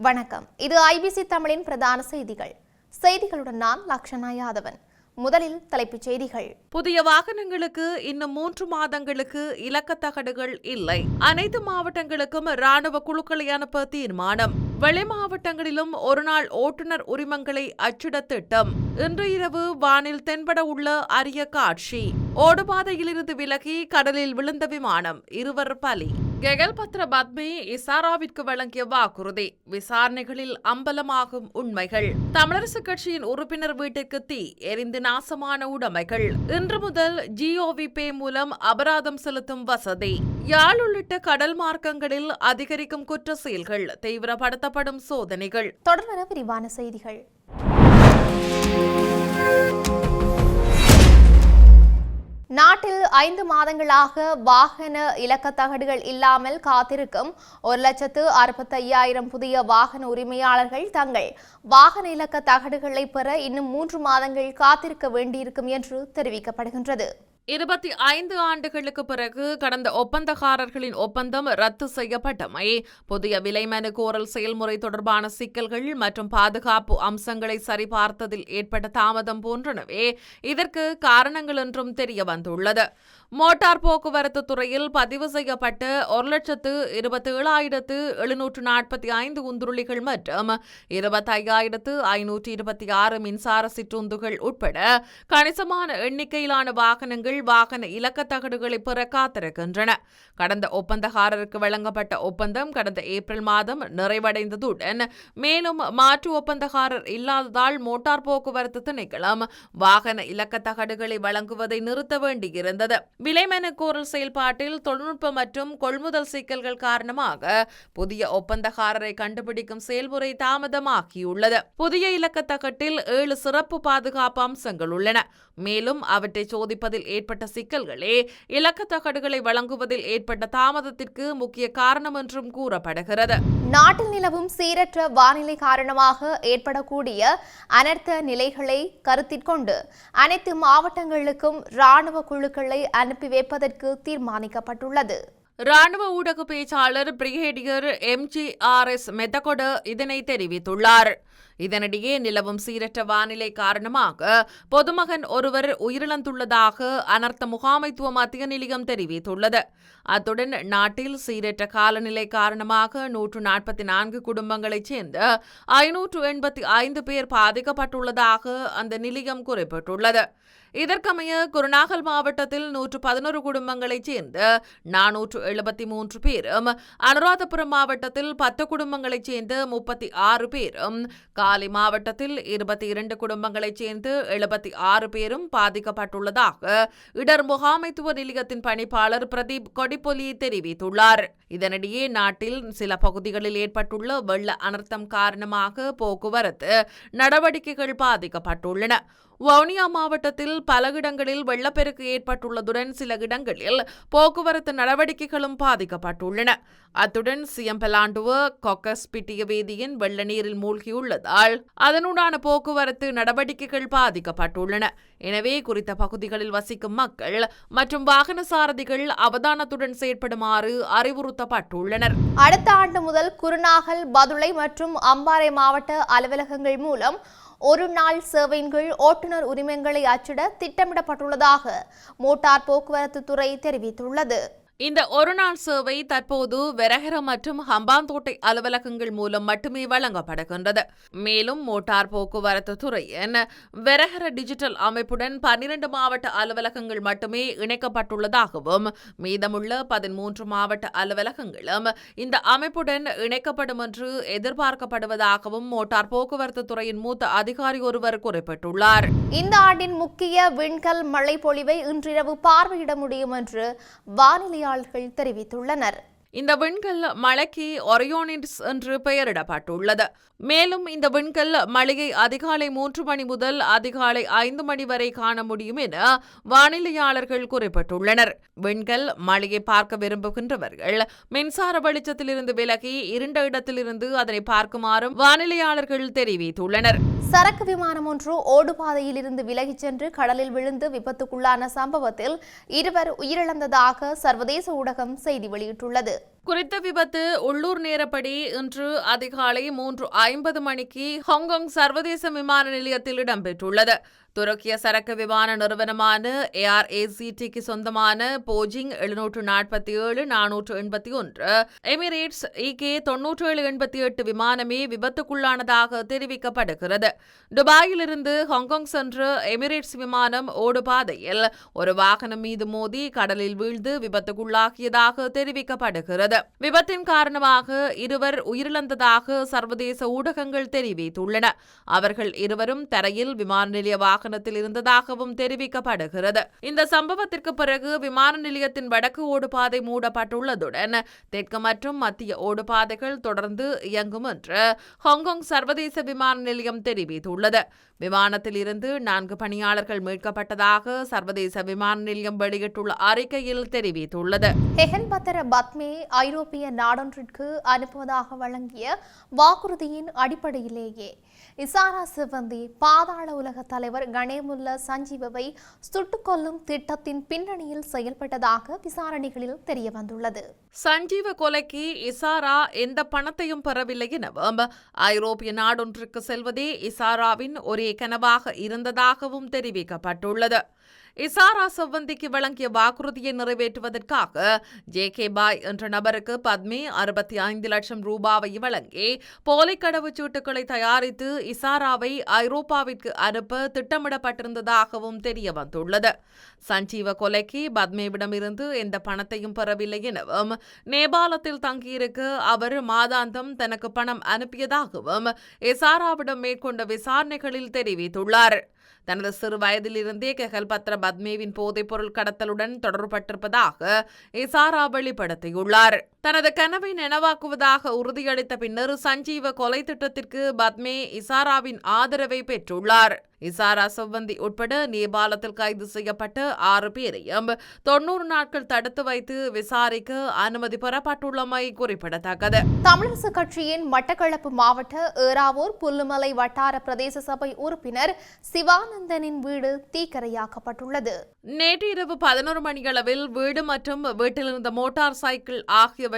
வணக்கம். இது ஐபிசி தமிழின் பிரதான செய்திகள். செய்திகளுடன் நான் லக்ஷனா யாதவன். முதலில் தலைப்புச் செய்திகள். புதிய வாகனங்களுக்கு இன்னும் மூன்று மாதங்களுக்கு இலக்கத்தகடுகள் இல்லை. அனைத்து மாவட்டங்களுக்கும் ராணுவ குழுக்களை அனுப்ப தீர்மானம். வெளி மாவட்டங்களிலும் ஒருநாள் ஓட்டுநர் உரிமங்களை அச்சிட திட்டம். இன்று இரவு வானில் தென்பட உள்ள அரிய காட்சி. ஓடுபாதையிலிருந்து விலகி கடலில் விழுந்த விமானம். இருவர் பலி. கெகல் பத்ர பத்மே இசாராவிற்கு வழங்கிய வாக்குறுதி. விசாரணைகளில் அம்பலமாகும் உண்மைகள். தமிழரசு கட்சியின் உறுப்பினர் வீட்டுக்கு தீ எரிந்து நாசமான உடைமைகள். இன்று முதல் ஜிஓவி பே மூலம் அபராதம் செலுத்தும் வசதி. யாழ் உள்ளிட்ட கடல் மார்க்கங்களில் அதிகரிக்கும் குற்ற செயல்கள் தீவிரப்படுத்தப்படும் சோதனைகள். தொடர்வன விரிவான செய்திகள். நாட்டில் ஐந்து மாதங்களாக வாகன இலக்கத்தகடுகள் இல்லாமல் காத்திருக்கும் ஒரு லட்சத்து அறுபத்தையாயிரம் புதிய வாகன உரிமையாளர்கள் தங்கள் வாகன இலக்க தகடுகளை பெற இன்னும் மூன்று மாதங்கள் காத்திருக்க வேண்டியிருக்கும் என்று தெரிவிக்கப்படுகின்றது. இருபத்தி ஐந்து ஆண்டுகளுக்கு பிறகு கடந்த ஒப்பந்தக்காரர்களின் ஒப்பந்தம் ரத்து செய்யப்பட்டமை புதிய விலைமனு கோரல் செயல்முறை தொடர்பான சிக்கல்கள் மற்றும் பாதுகாப்பு அம்சங்களை சரிபார்த்ததில் ஏற்பட்ட தாமதம் போன்றனவே இதற்கு காரணங்கள் என்றும் தெரிய வந்துள்ளது மோட்டார் போக்குவரத்து துறையில் பதிவு செய்யப்பட்ட ஒரு லட்சத்து இருபத்தி ஏழாயிரத்து எழுநூற்று நாற்பத்தி ஐந்து உந்துருளிகள் மற்றும் இருபத்தையாயிரத்து ஐநூற்றி இருபத்தி ஆறு மின்சார சிற்றுந்துகள் உட்பட கணிசமான எண்ணிக்கையிலான வாகனங்கள் வாகன இலக்க தகடுகளை பெற காத்திருக்கின்றன. கடந்த ஒப்பந்தக்காரருக்கு வழங்கப்பட்ட ஒப்பந்தம் கடந்த ஏப்ரல் மாதம் நிறைவடைந்ததுடன் மேலும் மாற்று ஒப்பந்தக்காரர் இல்லாததால் மோட்டார் போக்குவரத்து திணைக்களம் வாகன இலக்க தகடுகளை வழங்குவதை நிறுத்த வேண்டியிருந்தது. விலைமனு கோரல் செயல்பாட்டில் தொழில்நுட்ப மற்றும் கொள்முதல் சிக்கல்கள் காரணமாக புதிய ஒப்பந்தக்காரரை கண்டுபிடிக்கும் செயல்முறை தாமதமாகியுள்ளது. புதிய இலக்க தகட்டில் ஏழு சிறப்பு பாதுகாப்பு அம்சங்கள் உள்ளன. மேலும் அவற்றை சோதிப்பதில் ஏற்பட்ட சிக்கல்களே இலக்கத்தகடுகளை வழங்குவதில் ஏற்பட்ட தாமதத்திற்கு முக்கிய காரணம் என்றும் கூறப்படுகிறது. நாட்டில் நிலவும் சீரற்ற வானிலை காரணமாக ஏற்படக்கூடிய அனர்த்த நிலைகளை கருத்தில் கொண்டு அனைத்து மாவட்டங்களுக்கும் ராணுவ குழுக்களை அனுப்பி வைப்பதற்கு தீர்மானிக்கப்பட்டுள்ளது. ராணுவ ஊடக பேச்சாளர் பிரிகேடியர் எம்ஜிஆர்எஸ் மெத்தகொட இதனை தெரிவித்துள்ளார். இதனிடையே நிலவும் சீரற்ற வானிலை காரணமாக பொதுமகன் ஒருவர் உயிரிழந்துள்ளதாக அனர்த்த முகாமைத்துவ மத்திய நிலையம் தெரிவித்துள்ளது. அத்துடன் நாட்டில் சீரற்ற காலநிலை காரணமாக நூற்று நாற்பத்தி நான்கு குடும்பங்களைச் சேர்ந்த ஐநூற்று எண்பத்தி ஐந்து பேர் பாதிக்கப்பட்டுள்ளதாக அந்த நிலையம் குறிப்பிட்டுள்ளது. இதற்கமைய குருநாகல் மாவட்டத்தில் நூற்று பதினோரு குடும்பங்களைச் சேர்ந்த நானூற்று எழுபத்தி மூன்று பேரும் அனுராதபுரம் மாவட்டத்தில் பத்து குடும்பங்களைச் சேர்ந்த முப்பத்தி ஆறு பேரும் காலி மாவட்டத்தில் இருபத்தி இரண்டு குடும்பங்களைச் சேர்ந்து எழுபத்தி ஆறு பேரும் பாதிக்கப்பட்டுள்ளதாக இடர் முகாமைத்துவ நிலையத்தின் பணிப்பாளர் பிரதீப் கொடிப்பொலி தெரிவித்துள்ளார். இதனிடையே நாட்டில் சில பகுதிகளில் ஏற்பட்டுள்ள வெள்ள அனர்த்தம் காரணமாக போக்குவரத்து நடவடிக்கைகள் பாதிக்கப்பட்டுள்ளன. வவுனியா மாவட்டத்தில் பல இடங்களில் வெள்ளப்பெருக்கு ஏற்பட்டுள்ளதுடன் சில இடங்களில் போக்குவரத்து நடவடிக்கைகளும் பாதிக்கப்பட்டுள்ளன. அத்துடன் சியம்பலாண்டுவ கொக்கஸ் பிட்டிய வேதியின் வெள்ள நீரில் மூழ்கியுள்ளதால் அதனுடான போக்குவரத்து நடவடிக்கைகள் பாதிக்கப்பட்டுள்ளன. எனவே குறித்த பகுதிகளில் வசிக்கும் மக்கள் மற்றும் வாகன சாரதிகள் அவதானத்துடன் செயற்படுமாறு அறிவுறுத்தப்பட்டுள்ளனர். அடுத்த ஆண்டு முதல் குருநாகல் பதுளை மற்றும் அம்பாறை மாவட்ட அலுவலகங்கள் மூலம் ஒரு நாள் சேவையின் கீழ் ஓட்டுநர் உரிமங்களை அச்சிட திட்டமிடப்பட்டுள்ளதாக மோட்டார் போக்குவரத்து துறை தெரிவித்துள்ளது. இந்த ஒருநாள் சேவை தற்போது வெரகர மற்றும் ஹம்பாந்தோட்டை அலுவலகங்கள் மூலம் மட்டுமே வழங்கப்படுகின்றது. மேலும் மோட்டார் போக்குவரத்து துறையின் வெரகர டிஜிட்டல் அமைப்புடன் பன்னிரண்டு மாவட்ட அலுவலகங்கள் மட்டுமே இணைக்கப்பட்டுள்ளதாகவும் மீதமுள்ள பதிமூன்று மாவட்ட அலுவலகங்களும் இந்த அமைப்புடன் இணைக்கப்படும் என்று எதிர்பார்க்கப்படுவதாகவும் மோட்டார் போக்குவரத்து துறையின் மூத்த அதிகாரி ஒருவர் குறிப்பிட்டுள்ளார். இந்த ஆண்டின் முக்கிய விண்கல் மழை பொழிவை இன்றிரவு பார்வையிட முடியும் என்று பொறியாளர்கள் தெரிவித்துள்ளனர். இந்த விண்கல் மலைக்கு ஒரியோனிட்ஸ் என்று பெயரிடப்பட்டுள்ளது. மேலும் இந்த விண்கல் மளிகை அதிகாலை மூன்று மணி முதல் அதிகாலை ஐந்து மணி வரை காண முடியும் என வானிலையாளர்கள் குறிப்பிட்டுள்ளனர். விண்கல் மளிகை பார்க்க விரும்புகின்றவர்கள் மின்சார வெளிச்சத்திலிருந்து விலகி இருண்ட இடத்திலிருந்து அதனை பார்க்குமாறும் வானிலையாளர்கள் தெரிவித்துள்ளனர். சரக்கு விமானம் ஒன்று ஓடுபாதையில் இருந்து விலகிச் சென்று கடலில் விழுந்து விபத்துக்குள்ளான சம்பவத்தில் இருவர் உயிரிழந்ததாக சர்வதேச ஊடகம் செய்தி வெளியிட்டுள்ளது. it. குறித்த விபத்து உள்ளூர் நேரப்படி இன்று அதிகாலை மூன்று ஐம்பது மணிக்கு ஹாங்காங் சர்வதேச விமான நிலையத்தில் இடம்பெற்றுள்ளது. துருக்கிய சரக்கு விமான நிறுவனமான ஏஆர்ஏசிடிக்கு சொந்தமான போஜிங் எழுநூற்று நாற்பத்தி ஏழு நானூற்று எண்பத்தி ஒன்று எமிரேட்ஸ் இகே தொன்னூற்று ஏழு எண்பத்தி எட்டு விமானமே விபத்துக்குள்ளானதாக தெரிவிக்கப்படுகிறது. துபாயிலிருந்து ஹாங்காங் சென்ற எமிரேட்ஸ் விமானம் ஓடுபாதையில் ஒரு வாகனம் மீது மோதி கடலில் வீழ்ந்து விபத்துக்குள்ளாகியதாக தெரிவிக்கப்படுகிறது. விபத்தின் காரணமாக இருவர் உயிரிழந்ததாக சர்வதேச ஊடகங்கள் தெரிவித்துள்ளன. அவர்கள் இருவரும் தரையில் விமான நிலைய வாகனத்தில் இருந்ததாகவும் தெரிவிக்கப்படுகிறது. இந்த சம்பவத்திற்கு பிறகு விமான நிலையத்தின் வடக்கு ஓடுபாதை மூடப்பட்டுள்ளதுடன் தெற்கு மற்றும் மத்திய ஓடுபாதைகள் தொடர்ந்து இயங்கும் என்று ஹாங்காங் சர்வதேச விமான நிலையம் தெரிவித்துள்ளது. விமானத்தில் இருந்து நான்கு பணியாளர்கள் மீட்கப்பட்டதாக சர்வதேச விமான நிலையம் வெளியிட்டுள்ள அறிக்கையில் தெரிவித்துள்ளது. ஹெகன் பத்தர பத்மே ஐரோப்பிய நாடொன்றிற்கு அனுப்புவதாக வழங்கிய வாக்குறுதியின் அடிப்படையிலேயே இசாரா சிவந்தி பாதாள உலக தலைவர் கணேமுல்ல சஞ்சீவவை சுட்டுக் கொல்லும் திட்டத்தின் பின்னணியில் செயல்பட்டதாக விசாரணைகளில் தெரியவந்துள்ளது. சஞ்சீவ கொலைக்கு இசாரா எந்த பணத்தையும் பெறவில்லை எனவும் ஐரோப்பிய நாடொன்றுக்கு செல்வதே இசாராவின் ஒரே கனவாக இருந்ததாகவும் தெரிவிக்கப்பட்டுள்ளது. இசாரா செவ்வந்திக்கு வழங்கிய வாக்குறுதியை நிறைவேற்றுவதற்காக ஜே கே பாய் என்ற நபருக்கு பத்மி அறுபத்தி ஐந்து லட்சம் ரூபாவை வழங்கி போலி கடவுச்சீட்டுகளை தயாரித்து இசாராவை ஐரோப்பாவிற்கு அனுப்ப திட்டமிடப்பட்டிருந்ததாகவும் தெரிய வந்துள்ளது. சஞ்சீவ கொலைக்கு பத்மேவிடமிருந்து எந்த பணத்தையும் பெறவில்லை எனவும் நேபாளத்தில் தங்கியிருக்க அவர் மாதாந்தம் தனக்கு பணம் அனுப்பியதாகவும் இசாராவிடம் மேற்கொண்ட விசாரணைகளில் தெரிவித்துள்ளார். தனது சிறு வயதிலிருந்தே பத்ர பத்மேவின் போதைப்பொருள் கடத்தலுடன் தொடர்பட்டிருப்பதாக இசாரா வெளிப்படுத்தியுள்ளார். தனது கனவை நனவாக்குவதாக உறுதியளித்த பின்னர் சஞ்சீவ கொலை திட்டத்திற்கு பத்மே இசாராவின் ஆதரவை பெற்றுள்ளார். இசாரா செவ்வந்தி உட்பட நேபாளத்தில் கைது செய்யப்பட்ட ஆறு பேரையும் தொன்னூறு நாட்கள் தடுத்து வைத்து விசாரிக்க அனுமதி பெறப்பட்டுள்ளமை குறிப்பிடத்தக்கது. தமிழரசு கட்சியின் மட்டக்களப்பு மாவட்ட ஏறாவூர் புல்லுமலை வட்டார பிரதேச சபை உறுப்பினர் சிவானந்தனின் வீடு தீக்கரையாக்கப்பட்டுள்ளது. நேற்று இரவு பதினோரு மணியளவில் வீடு மற்றும் வீட்டிலிருந்த மோட்டார் சைக்கிள்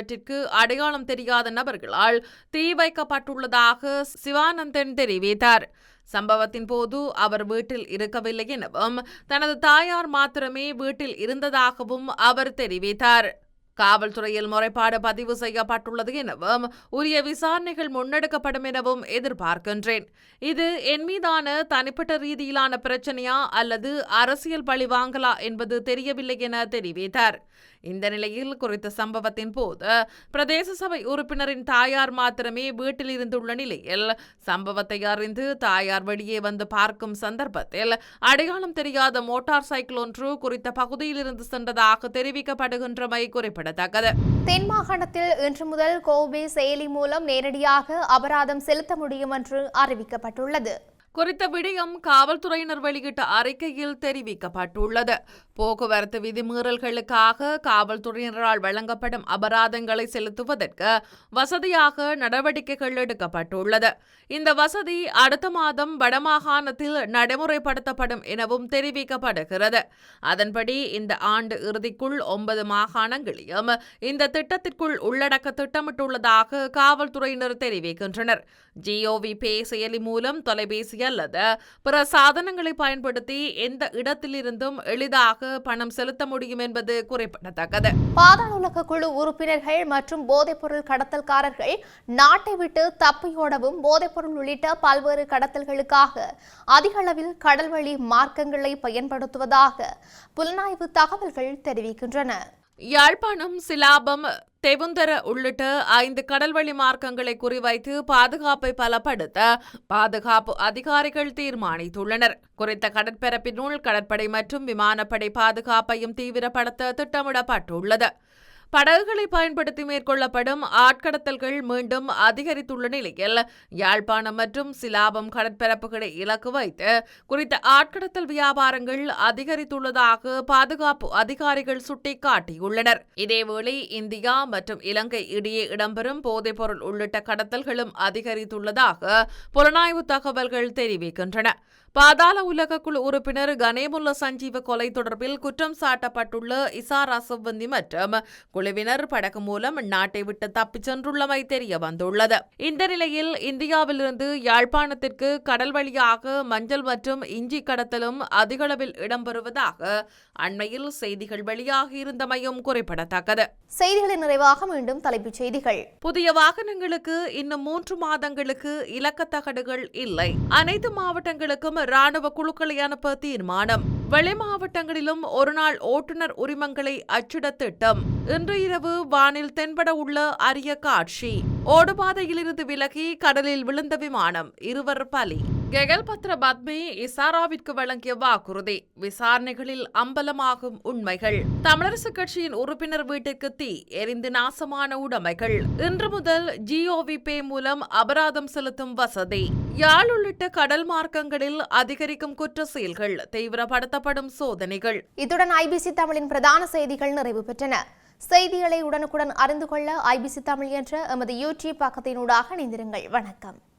ஆகியவற்றிற்கு அடையாளம் தெரியாத நபர்களால் தீ வைக்கப்பட்டுள்ளதாக சிவானந்தன் தெரிவித்தார். சம்பவத்தின் போது அவர் வீட்டில் இருக்கவில்லை எனவும் தனது தாயார் மாத்திரமே வீட்டில் இருந்ததாகவும் அவர் தெரிவித்தார். காவல்துறையில் முறைப்பாடு பதிவு செய்யப்பட்டுள்ளது எனவும் உரிய விசாரணைகள் முன்னெடுக்கப்படும் எனவும் எதிர்பார்க்கின்றேன். இது என் மீதான தனிப்பட்ட ரீதியிலான பிரச்சனையா அல்லது அரசியல் பழிவாங்கலா என்பது தெரியவில்லை என தெரிவித்தார். இந்த நிலையில் குறித்த சம்பவத்தின் போது பிரதேச சபை உறுப்பினரின் தாயார் மாத்திரமே வீட்டில் இருந்துள்ள நிலையில் சம்பவத்தை அறிந்து தாயார் வெளியே வந்து பார்க்கும் சந்தர்ப்பத்தில் அடையாளம் தெரியாத மோட்டார் சைக்கிள் ஒன்று குறித்த பகுதியில் இருந்து சென்றதாக தெரிவிக்கப்படுகின்றமை குறிப்பிடத்தக்கது. தென் மாகாணத்தில் இன்று முதல் கோபி செயலி மூலம் நேரடியாக அபராதம் செலுத்த முடியும் என்று அறிவிக்கப்பட்டுள்ளது. குறித்த விடயம் காவல்துறையினர் வெளியிட்ட அறிக்கையில் தெரிவிக்கப்பட்டுள்ளது. போக்குவரத்து விதிமீறல்களுக்காக காவல்துறையினரால் வழங்கப்படும் அபராதங்களை செலுத்துவதற்கு வசதியாக நடவடிக்கைகள் எடுக்கப்பட்டுள்ளது. இந்த வசதி அடுத்த மாதம் வடமாகாணத்தில் நடைமுறைப்படுத்தப்படும் எனவும் தெரிவிக்கப்படுகிறது. அதன்படி இந்த ஆண்டு இறுதிக்குள் ஒன்பது மாகாணங்களையும் இந்த திட்டத்திற்குள் உள்ளடக்க திட்டமிட்டுள்ளதாக காவல்துறையினர் தெரிவிக்கின்றனர். ஜிஓவி பே செயலி மூலம் தொலைபேசி அல்லது பிற சாதனங்களை பயன்படுத்தி எந்த இடத்திலிருந்தும் எளிதாக பணம் செலுத்த முடியும் என்பது குறிப்பிடத்தக்கது. பாதாள உலக குழு உறுப்பினர்கள் மற்றும் போதைப்பொருள் கடத்தல்காரர்கள் நாட்டை விட்டு தப்பியோடவும் போதைப்பொருள் உள்ளிட்ட பல்வேறு கடத்தல்களுக்காக அதிக அளவில் கடல்வழி மார்க்கங்களை பயன்படுத்துவதாக புலனாய்வு தகவல்கள் தெரிவிக்கின்றன. யாழ்ப்பாணம் சிலாபம் தெவுந்தர உள்ளிட்ட ஐந்து கடல்வழி மார்க்கங்களை குறிவைத்து பாதுகாப்பை பலப்படுத்த பாதுகாப்பு அதிகாரிகள் தீர்மானித்துள்ளனர். குறித்த கடற்பரப்பினுள் கடற்படை மற்றும் விமானப்படை பாதுகாப்பையும் தீவிரப்படுத்த திட்டமிடப்பட்டுள்ளது. படகுகளை பயன்படுத்தி மேற்கொள்ளப்படும் ஆட்கடத்தல்கள் மீண்டும் அதிகரித்துள்ள நிலையில் யாழ்ப்பாணம் மற்றும் சிலாபம் கடற்பரப்புகளை இலக்கு வைத்து குறித்த ஆட்கடத்தல் வியாபாரங்கள் அதிகரித்துள்ளதாக பாதுகாப்பு அதிகாரிகள் சுட்டிக்காட்டியுள்ளனர். இதேவேளை இந்தியா மற்றும் இலங்கை இடையே இடம்பெறும் போதைப்பொருள் உள்ளிட்ட கடத்தல்களும் அதிகரித்துள்ளதாக புலனாய்வு தகவல்கள் தெரிவிக்கின்றன. பாதாள உலக குழு உறுப்பினர் கனேமுல்ல சஞ்சீவ கொலை தொடர்பில் குற்றம் சாட்டப்பட்டுள்ள இசாரா சிவந்தி மற்றும் குழுவினர் படகு மூலம் நாட்டை விட்டு தப்பிச் சென்றுள்ளமை தெரிய வந்துள்ளது. இந்த நிலையில் இந்தியாவிலிருந்து யாழ்ப்பாணத்திற்கு கடல் வழியாக மஞ்சள் மற்றும் இஞ்சி கடத்தலும் அதிகளவில் இடம்பெறுவதாக அண்மையில் செய்திகள் வெளியாகி இருந்தமையும் குறிப்பிடத்தக்கது. செய்திகளின் நிறைவாக மீண்டும் தலைப்புச் செய்திகள். புதிய வாகனங்களுக்கு இன்னும் மூன்று மாதங்களுக்கு இலக்கத்தகடுகள் இல்லை. அனைத்து மாவட்டங்களுக்கும் ராணுவ குழுக்களை அனுப்ப தீர்மானம். வெளி மாவட்டங்களிலும் ஒருநாள் ஓட்டுநர் உரிமங்களை அச்சிட திட்டம். இன்று இரவு வானில் தென்பட உள்ள அரிய காட்சி. ஓடுபாதையிலிருந்து விலகி கடலில் விழுந்த விமானம். இருவர் பலி. கெகல் பத்திர பத்மி இசாராவிற்கு வழங்கிய வாக்குறுதி. விசாரணைகளில் அம்பலமாகும் உண்மைகள். தமிழரசுக் கட்சியின் உறுப்பினர் வீட்டிற்கு தீ எரிந்து நாசமான உடைமைகள். இன்று முதல் ஜியோவி பே மூலம் அபராதம் செலுத்தும் வசதி. யாழ் உள்ளிட்ட கடல் மார்க்கங்களில் அதிகரிக்கும் குற்ற செயல்கள் தீவிரப்படுத்தப்படும் சோதனைகள். இத்துடன் ஐபிசி தமிழின் பிரதான செய்திகள் நிறைவு பெற்றன. செய்திகளை உடனுக்குடன் அறிந்து கொள்ள ஐபிசி தமிழ் என்ற எமது யூடியூப் பக்கத்தினூடாக இணைந்திருங்கள். வணக்கம்.